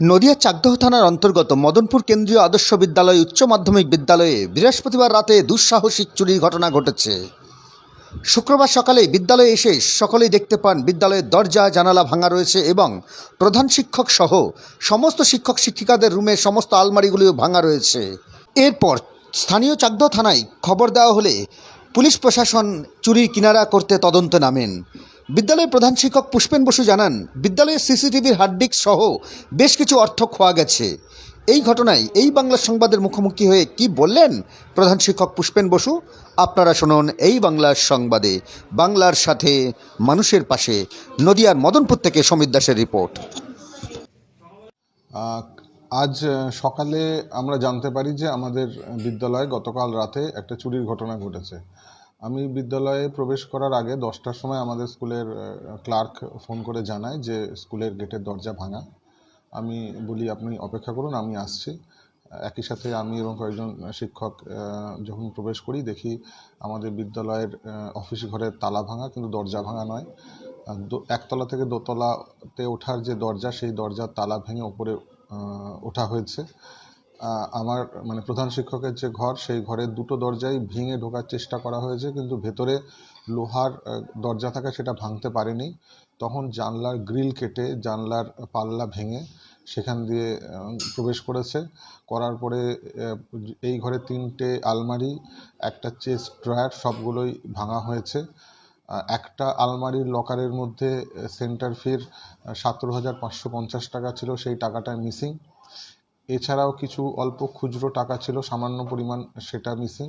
নদিয়া চাকদহ থানার অন্তর্গত মদনপুর কেন্দ্রীয় আদর্শ বিদ্যালয় উচ্চ মাধ্যমিক বিদ্যালয়ে বৃহস্পতিবার রাতে দুঃসাহসিক চুরির ঘটনা ঘটেছে। শুক্রবার সকালে বিদ্যালয়ে এসে সকলেই দেখতে পান, বিদ্যালয়ের দরজা, জানালা ভাঙা রয়েছে এবং প্রধান শিক্ষক সহ সমস্ত শিক্ষক শিক্ষিকাদের রুমে সমস্ত আলমারিগুলিও ভাঙা রয়েছে। এরপর স্থানীয় চাকদহ থানায় খবর দেওয়া হলে পুলিশ প্রশাসন চুরির কিনারা করতে তদন্তে নামেন। বিদ্যালয়ের প্রধান শিক্ষক পুষ্পেন বসু জানান, বিদ্যালয়ের সিসিটিভির হার্ডডিস্ক সহ বেশ কিছু অর্থ খোয়া গেছে। এই ঘটনায় এই বাংলা সংবাদের মুখোমুখি হয়ে কি বললেন প্রধান শিক্ষক পুষ্পেন বসু? আপনারা শুনুন এই বাংলার সংবাদে। বাংলার সাথে মানুষের পাশে, নদিয়ার মদনপুর থেকে সমীর দাসের রিপোর্ট। আজ সকালে আমরা জানতে পারি যে আমাদের বিদ্যালয়ে গতকাল রাতে একটা চুরির ঘটনা ঘটেছে। আমি বিদ্যালয়ে প্রবেশ করার আগে দশটার সময় আমাদের স্কুলের ক্লার্ক ফোন করে জানায় যে স্কুলের গেটের দরজা ভাঙা। আমি বলি, আপনি অপেক্ষা করুন, আমি আসছি। একই সাথে আমি এবং কয়েকজন শিক্ষক যখন প্রবেশ করি, দেখি আমাদের বিদ্যালয়ের অফিস ঘরের তালা ভাঙা, কিন্তু দরজা ভাঙা নয়। একতলা থেকে দোতলাতে ওঠার যে দরজা, সেই দরজার তালা ভেঙে ওপরে ওঠা হয়েছে। আমার মানে প্রধান শিক্ষকের যে ঘর, সেই ঘরের দুটো দরজাই ভেঙে ঢোকার চেষ্টা করা হয়েছে, কিন্তু ভেতরে লোহার দরজা থাকা সেটা ভাঙতে পারেনি। তখন জানলার গ্রিল কেটে জানলার পাল্লা ভেঙে সেখান দিয়ে প্রবেশ করেছে। করার পরে এই ঘরে তিনটে আলমারি, একটা চেস্ট ড্রয়ার, সবগুলোই ভাঙা হয়েছে। একটা আলমারির লকারের মধ্যে সেন্টার ফির সতেরো হাজার পাঁচশো পঞ্চাশ টাকা ছিল, সেই টাকাটা মিসিং। এছাড়াও কিছু অল্প খুচরো টাকা ছিল, সামান্য পরিমাণ সেটা মিসিং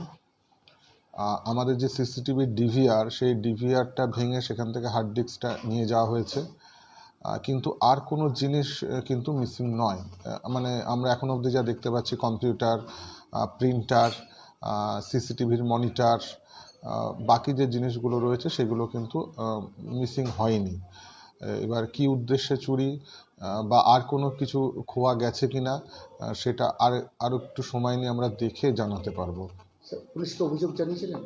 আমাদের যে সিসিটিভি ডিভিআর সেই ডিভিআরটা ভেঙে সেখান থেকে হার্ড ডিস্কটা নিয়ে যাওয়া হয়েছে। কিন্তু আর কোনো জিনিস কিন্তু মিসিং নয়। মানে আমরা এখন অবধি যা দেখতে পাচ্ছি, কম্পিউটার প্রিন্টার সিসিটিভির মনিটর বাকি যে জিনিসগুলো রয়েছে সেগুলো কিন্তু মিসিং হয়নি। এবার কি উদ্দেশ্যে চুরি বা আর কোনো কিছু খোয়া গেছে কিনা আহ, সেটা আর আরও একটু সময় নিয়ে আমরা দেখে জানাতে পারব। পুলিশকে অভিযোগ জানিয়েছিলেন?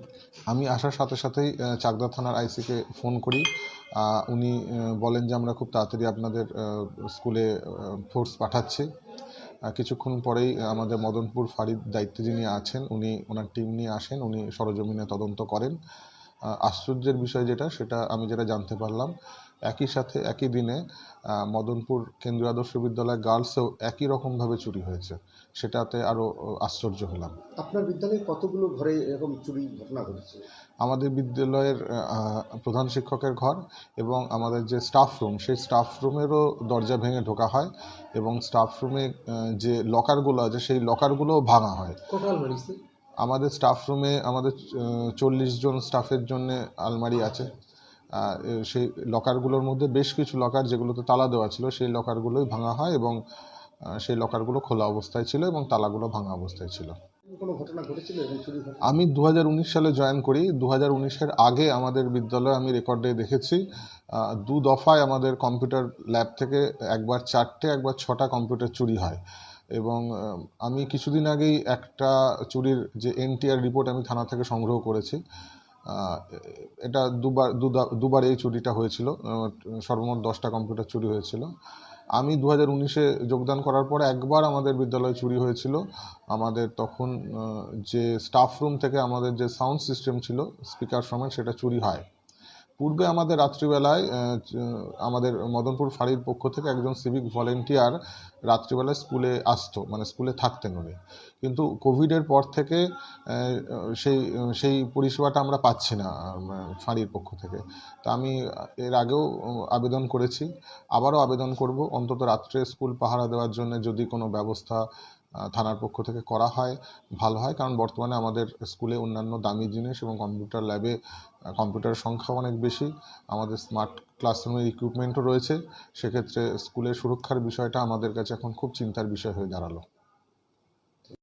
আমি আসার সাথে সাথেই চাকদা থানার আইসিকে ফোন করি। উনি বলেন যে আমরা খুব তাড়াতাড়ি আপনাদের স্কুলে ফোর্স পাঠাচ্ছি। কিছুক্ষণ পরেই আমাদের মদনপুর ফারিদ দায়িত্বে যিনি আছেন উনি ওনার টিম নিয়ে আসেন উনি সরজমিনে তদন্ত করেন। আশ্চর্যের বিষয় যেটা সেটা আমি যেটা জানতে পারলাম একই সাথে একই দিনে মদনপুর কেন্দ্রীয় আদর্শ বিদ্যালয় গার্লসেও একই রকমভাবে চুরি হয়েছে। সেটাতে আরও আশ্চর্য হলাম। আপনার বিদ্যালয়ে কতগুলো ঘরে এরকম চুরি ঘটনা ঘটেছে? আমাদের বিদ্যালয়ের প্রধান শিক্ষকের ঘর এবং আমাদের যে স্টাফ রুম সেই স্টাফ রুমেরও দরজা ভেঙে ঢোকা হয় এবং স্টাফ রুমে যে লকারগুলো আছে সেই লকারগুলোও ভাঙা হয়। আমাদের স্টাফ রুমে আমাদের চল্লিশ জন স্টাফের জন্য আলমারি আছে। সেই লকারগুলোর মধ্যে বেশ কিছু লকার যেগুলোতে তালা দেওয়া ছিল সেই লকারগুলোই ভাঙা হয় এবং সেই লকারগুলো খোলা অবস্থায় ছিল এবং তালাগুলো ভাঙা অবস্থায় ছিল। আমি দু হাজার উনিশ সালে জয়েন করি। দু হাজার উনিশের আগে আমাদের বিদ্যালয়ে আমি রেকর্ডে দেখেছি। দু দফায় আমাদের কম্পিউটার ল্যাব থেকে একবার চারটে একবার ছটা কম্পিউটার চুরি হয়। এবং আমি কিছুদিন আগেই একটা চুরির যে এনটিআর রিপোর্ট আমি থানা থেকে সংগ্রহ করেছি। এটা দুবার দুবার এই চুরিটা হয়েছিল। সর্বমোট দশটা কম্পিউটার চুরি হয়েছিল। আমি দু হাজার উনিশে যোগদান করার পর একবার আমাদের বিদ্যালয়ে চুরি হয়েছিল। আমাদের তখন যে স্টাফ রুম থেকে আমাদের যে সাউন্ড সিস্টেম ছিল স্পিকার সমেত সেটা চুরি হয়। পূর্বে আমাদের রাত্রিবেলায় আমাদের মদনপুর ফাঁড়ির পক্ষ থেকে একজন সিভিক ভলেন্টিয়ার রাত্রিবেলায় স্কুলে আসতো মানে স্কুলে থাকতেন উনি। কিন্তু কোভিডের পর থেকে সেই সেই পরিষেবাটা আমরা পাচ্ছি না ফাঁড়ির পক্ষ থেকে। তা আমি এর আগেও আবেদন করেছি। আবারও আবেদন করব। অন্তত রাত্রে স্কুল পাহারা দেওয়ার জন্য যদি কোনো ব্যবস্থা থানার পক্ষ থেকে করা হয়, ভালো হয়। কারণ বর্তমানে আমাদের স্কুলে অন্যান্য দামি জিনিস এবং কম্পিউটার ল্যাবে কম্পিউটারের সংখ্যা অনেক বেশি। আমাদের স্মার্ট ক্লাসরুমের ইকুইপমেন্টও রয়েছে। সেক্ষেত্রে স্কুলের সুরক্ষার বিষয়টা আমাদের কাছে এখন খুব চিন্তার বিষয় হয়ে দাঁড়াল।